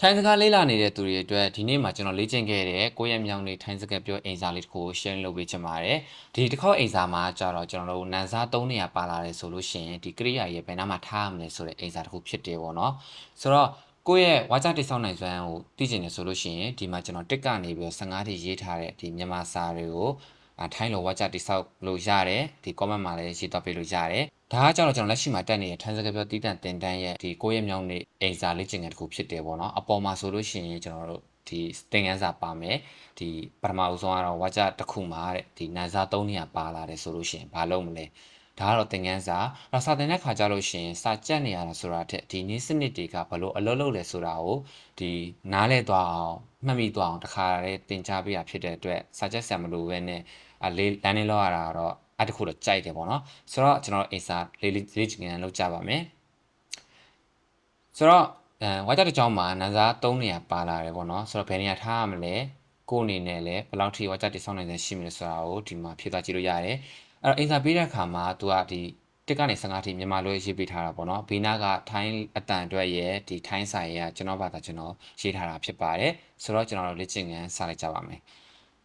ထိုင်းစကားလေးလာနေတဲ့သူတွေအတွက်ဒီနေ့မှာကျွန်တော်လေ့ကျင့်ခဲ့တဲ့ကိုယ့်ရဲ့မြောင်နေထိုင်းစကားပြောအိမ်စာလေးတစ်ခုကို share လုပ်ပေးချင်ပါတယ်ဒီတစ်ခေါက်အိမ်စာမှာကျတော့ကျွန်တော်တို့နန်စား၃နေရာပါလာတယ်ဆိုလို့ရှိရင်ဒီကရိယာရဲ့ဘယ်နှမှာထားရမလဲဆိုတဲ့အိမ်စာတစ်ခုဖြစ်တယ်ပေါ့နော်ဆိုတော့ကိုယ့်ရဲ့ဝါကြတိတ်ဆောက်နိုင်စွမ်းကိုသိကျင်တယ်ဆိုလို့ရှိရင်ဒီမှာကျွန်တော်တက်ကနေပြီးတော့15ထိရေးထားတဲ့ဒီမြန်မာစာတွေကိုအထိုင်းလိုဝါကြတိတ်ဆောက်လို့ရတယ်ဒီ comment မှာလည်းရေးတော့ပေးလို့ရတယ် ဒါကကြတော့ကျွန်တော်လက်ရှိမှာတက်နေတဲ့ထိုင်းစကားပြောတည်တံ့တင်တန်းရဲ့ဒီကိုယ့်ရဲ့မြောင်နေအိမ်စာလေ့ကျင့်ခန်းတစ်ခုဖြစ်တယ်ပေါ့နော်အပေါ်မှာဆိုလို့ရှိရင်ကျွန်တော်တို့ဒီသင်ခန်းစာပါမယ်ဒီပထမဦးဆုံးကတော့ဝါကြတစ်ခုမှာတဲ့ဒီနန်းစာ၃နေရာပါလာတယ်ဆိုလို့ရှိရင်ဘာလုပ်မလဲဒါကတော့သင်ခန်းစာအဲ့စာသင်တဲ့ခါကြလို့ရှိရင်စာကြက်နေရတာဆိုတာထက်ဒီနည်းစနစ်တွေကဘလို့အလုပ်လုပ်လဲဆိုတာကိုဒီနားလဲသွားအောင်မှတ်မိသွားအောင်တခါတည်းသင်ကြားပေးရဖြစ်တဲ့အတွက်စာကြက်ဆံမလို့ပဲနဲ့အလေးလမ်းနေလောက်ရတာကတော့ အဲ့တခုတော့ကြိုက်တယ်ပေါ့နော်ဆိုတော့ကျွန်တော်အိစာလေးလေးလေးချင်ကန်လောက်ကြပါမယ်ဆိုတော့အဲဝါကြတစ်ကြောင်းမှာနန်းစား၃နေရာပါလာတယ်ပေါ့နော်ဆိုတော့ဘယ်နေရာထားရမလဲကိုယ်အနေနဲ့လည်းဘယ်လောက်ထိဝါကြတိဆောင်းနိုင်တဲ့ရှိမလဲဆိုတာကိုဒီမှာဖြည့်သွားကြည့်လို့ရတယ်အဲ့တော့အိစာပေးတဲ့အခါမှာသူကဒီတက်ကနေ15ထိမြန်မာလိုရေးပေးထားတာပေါ့နော်ဘေးနားကထိုင်းအတန်အတွက်ရဲ့ဒီထိုင်းဆိုင်ရဲ့ကျွန်တော်ဘာသာကျွန်တော်ရေးထားတာဖြစ်ပါတယ်ဆိုတော့ကျွန်တော်တို့လေ့ကျင့်ခန်းစလိုက်ကြပါမယ်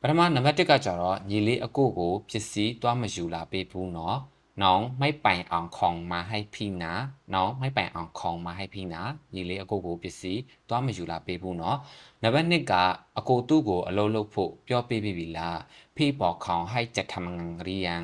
ပထမနံပါတ်1ကကြတော့ညီလေးအကိုကိုပစ္စည်းသွားမယူလာပေးဘူးเนาะน้องไม่ไปเอาของมาให้พี่นะน้องไม่ไปเอาของมาให้พี่นะညီလေးအကိုကိုပစ္စည်းသွားမယူလာပေးဘူးเนาะနံပါတ်2ကအကိုသူ့ကိုအလုပ်လုပ်ဖို့ပြောပေးပြီလားพี่บอกเขาให้จะทำงานเรียน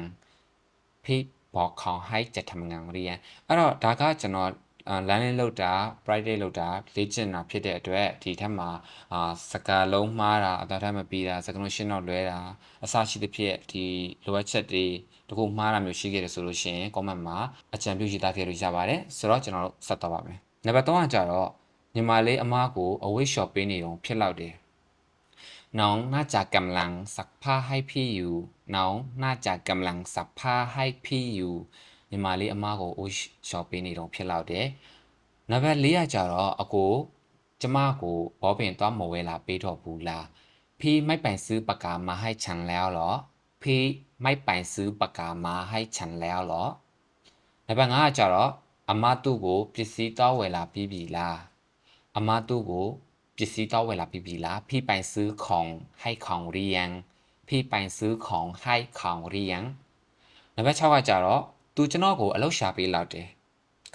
พี่บอกเขาให้จะทำงานเรียนအဲ့တော့ဒါကကျွန်တော်အာ လမ်းလေးလောက်တာ private လောက်တာလေ့ကျင့်တာဖြစ်တဲ့အတွက်ဒီထက်မှာအာစကားလုံးမှားတာအသာထက်မပြီးတာစကားလုံးရှင်းတော့လွဲတာအစရှိသဖြင့်ဒီလိုအပ်ချက်တွေတခုမှားတာမျိုးရှိခဲ့တယ်ဆိုလို့ရှိရင် comment မှာအကြံပြုရေးသားခဲ့လို့ရပါတယ်ဆိုတော့ကျွန်တော်တို့ဆက်တော့ပါမယ်နံပါတ်3ကကြတော့ညီမလေးအမကိုအဝိတ် shop ပေးနေတော့ဖြစ်လောက်တယ်น้องน่าจะกำลังซักผ้าให้พี่อยู่น้องน่าจะกำลังซักผ้าให้พี่อยู่ ညီမလေးအမကိုအိုးရှော့ပေးနေတော့ဖြစ်လောက်တယ်နံပါတ်4ကကြတော့အကိုကျမကိုဘောပင်သွားမဝဲလာပေးတော့ဘူးလားพี่ไม่ไปซื้อปากกามาให้ฉันแล้วเหรอพี่ไม่ไปซื้อปากกามาให้ฉันแล้วเหรอနံပါတ်5ကကြတော့အမသူ့ကိုပစ္စည်းတောင်းဝယ်လာပြီးပြီလားအမသူ့ကိုပစ္စည်းတောင်းဝယ်လာပြီးပြီလားพี่ไปซื้อของให้ของเรียนพี่ไปซื้อของให้ของเรียนနံပါတ်6ကကြတော့ သူကျွန်တော်ကိုအလုပ်ရှာပေးလောက်တယ်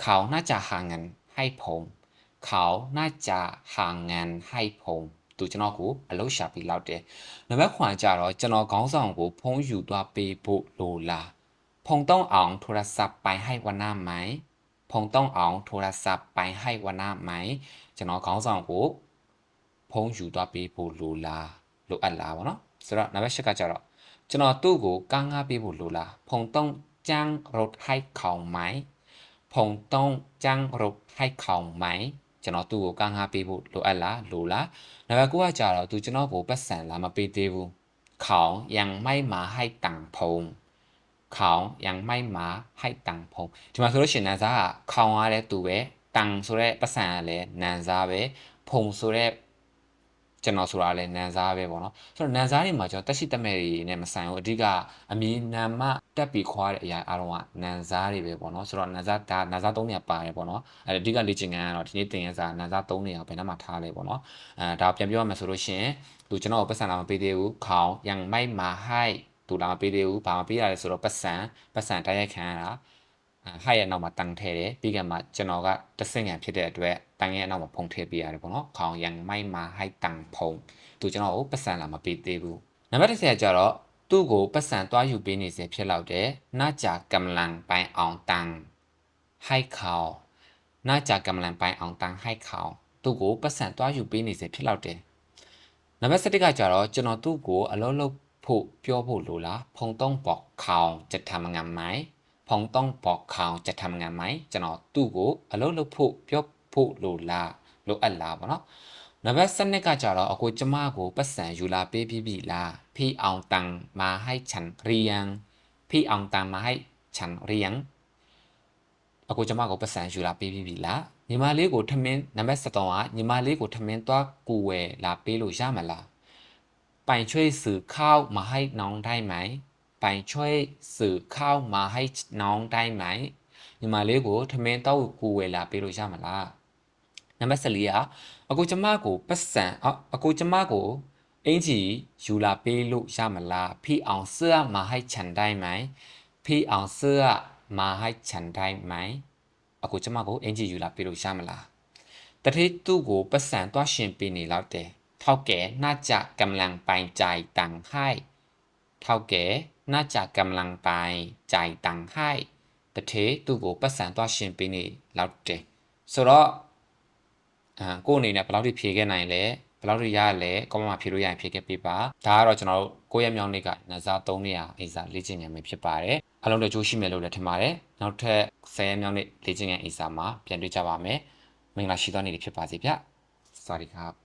เขาน่าจะหาเงินให้ผมเขาน่าจะหาเงินให้ผมသူကျွန်တော်ကိုအလုပ်ရှာပေးလောက်တယ်နံပါတ်9ကြတော့ကျွန်တော်ခေါင်းဆောင်ကိုဖုန်းယူသွားပေးဖို့လိုလားဖုန်းต้องเอาโทรศัพท์ไปให้วันหน้าไหมဖုန်းต้องเอาโทรศัพท์ไปให้วันหน้าไหมကျွန်တော်ခေါင်းဆောင်ကိုဖုန်းယူသွားပေးဖို့လိုလားလိုအပ်လားပေါ့နော်ဆိုတော့နံပါတ်10ကကြတော့ကျွန်တော်သူ့ကိုကားငှားပေးဖို့လိုလားဖုန်းต้อง จ้างรถให้เขาไหมผมต้องจ้างรถให้เขาไหมကျွန်တော်သူ့ကိုကားငှားပေးဖို့လိုအပ်လားလိုလားနံပါတ်9ကကြာတော့သူကျွန်တော်ကိုပတ်စံလာမပေးသေးဘူးเขายังไม่มาให้ตังค์ผมเขายังไม่มาให้ตังค์ผมဒီမှာဆိုလို့ရှိရင်နန်စားကခေါင်ရတဲ့သူပဲတန်ဆိုတဲ့ပတ်စံကလည်းနန်စားပဲဖုံဆိုတဲ့ ကျွန်တော်ဆိုတာလည်းနန်စားပဲပေါ့နော်ဆိုတော့နန်စားတွေမှာကျွန်တော်တက်ရှိတက်မဲ့တွေနဲ့မဆိုင်ဘူးအဓိကအမည်နာမတက်ပြီးခွာတဲ့အရာအားလုံးကနန်စားတွေပဲပေါ့နော်ဆိုတော့နန်စားဒါနန်စား၃နေရာပါတယ်ပေါ့နော်အဲအဓိကလေ့ကျင့်ခန်းကတော့ဒီနေ့သင်ရစာနန်စား၃နေရာဘယ်နှမှာထားလဲပေါ့နော်အဲဒါပြန်ပြောရမယ်ဆိုလို့ရှင်သူကျွန်တော်ပတ်စံလာမပေးသေးဘူးခေါင်យ៉ាងမိုက်မာဟိုက်သူလာမပေးသေးဘူးဘာမပေးရလဲဆိုတော့ပတ်စံပတ်စံတိုက်ရိုက်ခံရတာ ဟိုက်ရဲ့နောက်မှာတန်ထည့်တယ်ပြီးကမှကျွန်တော်ကတဆင့်ငံဖြစ်တဲ့အတွက်တန်ရဲ့နောက်မှာဖုံထည့်ပေးရတယ်ပေါ့နော်ခေါင်းရန်မိုက်မှာဟိုက်တန်ဖုံသူကျွန်တော်ကိုပတ်စံလာမပေးသေးဘူးနံပါတ်၁၀ကျတော့သူ့ကိုပတ်စံသွားယူပေးနေစေဖြစ်လောက်တယ်နာကြကမလန်ပိုင်အောင်တန်ဟိုက်ခေါင်းနာကြကမလန်ပိုင်အောင်တန်ဟိုက်ခေါင်းသူ့ကိုပတ်စံသွားယူပေးနေစေဖြစ်လောက်တယ်နံပါတ်၁၁ကကျတော့ကျွန်တော်သူ့ကိုအလုံးလုံးဖို့ပြောဖို့လိုလားဖုံတုံးပေါခေါင်းချက်ထမငံမိုင် งานไหมဖုံတုံးบอกเขาจะทำงานไหมကျွန်တော်သူ့ကိုအလုံးလုံးဖို့ပြောဖို့လိုလားလိုအပ်လားပေါ့နော်နံပါတ်7ကကြတော့အကိုကျမကိုပတ်စံယူလာပေးပြီးပြီလားพี่เอาตังค์มาให้ฉันเรียนพี่เอาตังค์มาให้ฉันเรียนအကိုကျမကိုပတ်စံယူလာပေးပြီးပြီလားညီမလေးကိုထမင်းနံပါတ်73ကညီမလေးကိုထမင်းသွားကူဝယ်လာပေးလို့ရမလားပိုင်ချွေးสื่อข้าวมาให้น้อง ได้ไหมပိုင်ချွေးสื่อข้าวมาให้น้องได้ไหมညီမလေးကိုထမင်းတော့ကူဝယ်လာပေးလို့ရမလားန နံပါတ်14ကအကိုကျမကိုပတ်စံအော်အကိုကျမကိုအင်ကြီးယူလာပေးလို့ရမလားဖိအောင်เสื้อมาให้ฉันได้ไหมဖိအောင်เสื้อมาให้ฉันได้ไหมအကိုကျမကိုအင်ကြီးယူလာပေးလို့ရမလားတတိသူ့ကိုပတ်စံတွားရှင်ပေးနေလောက်တယ်ထောက်แก่น่าจะกำลังไปจ่ายตังค์ให้เท่าแก่ น่าจะกำลังไปจ่ายตังค์ให้တတိသူ့ကိုပတ်စံတွားရှင်ပေးနေလောက်တယ်ဆိုတော့ အာကိုယ့်အနေနဲ့ဘယ်လောက်ထိဖြေခဲ့နိုင်လဲဘယ်လောက်ထိရလဲကောမမှာဖြေလို့ရရင်ဖြေခဲ့ပေးပါဒါကတော့ကျွန်တော်တို့ကိုယ့်ရဲ့မြောင်းလေးကနဇာ3နေရာအိစာလေ့ကျင့်ငယ်မျိုးဖြစ်ပါတယ်အလုံးတော့ကြိုးရှိမယ်လို့လည်းထင်ပါတယ်နောက်ထပ်10ရက်မြောင်းလေးလေ့ကျင့်ငယ်အိစာမှာပြန်တွေ့ကြပါမယ်မင်္ဂလာရှိသောနေ့တွေဖြစ်ပါစေဗျစวัสดีครับ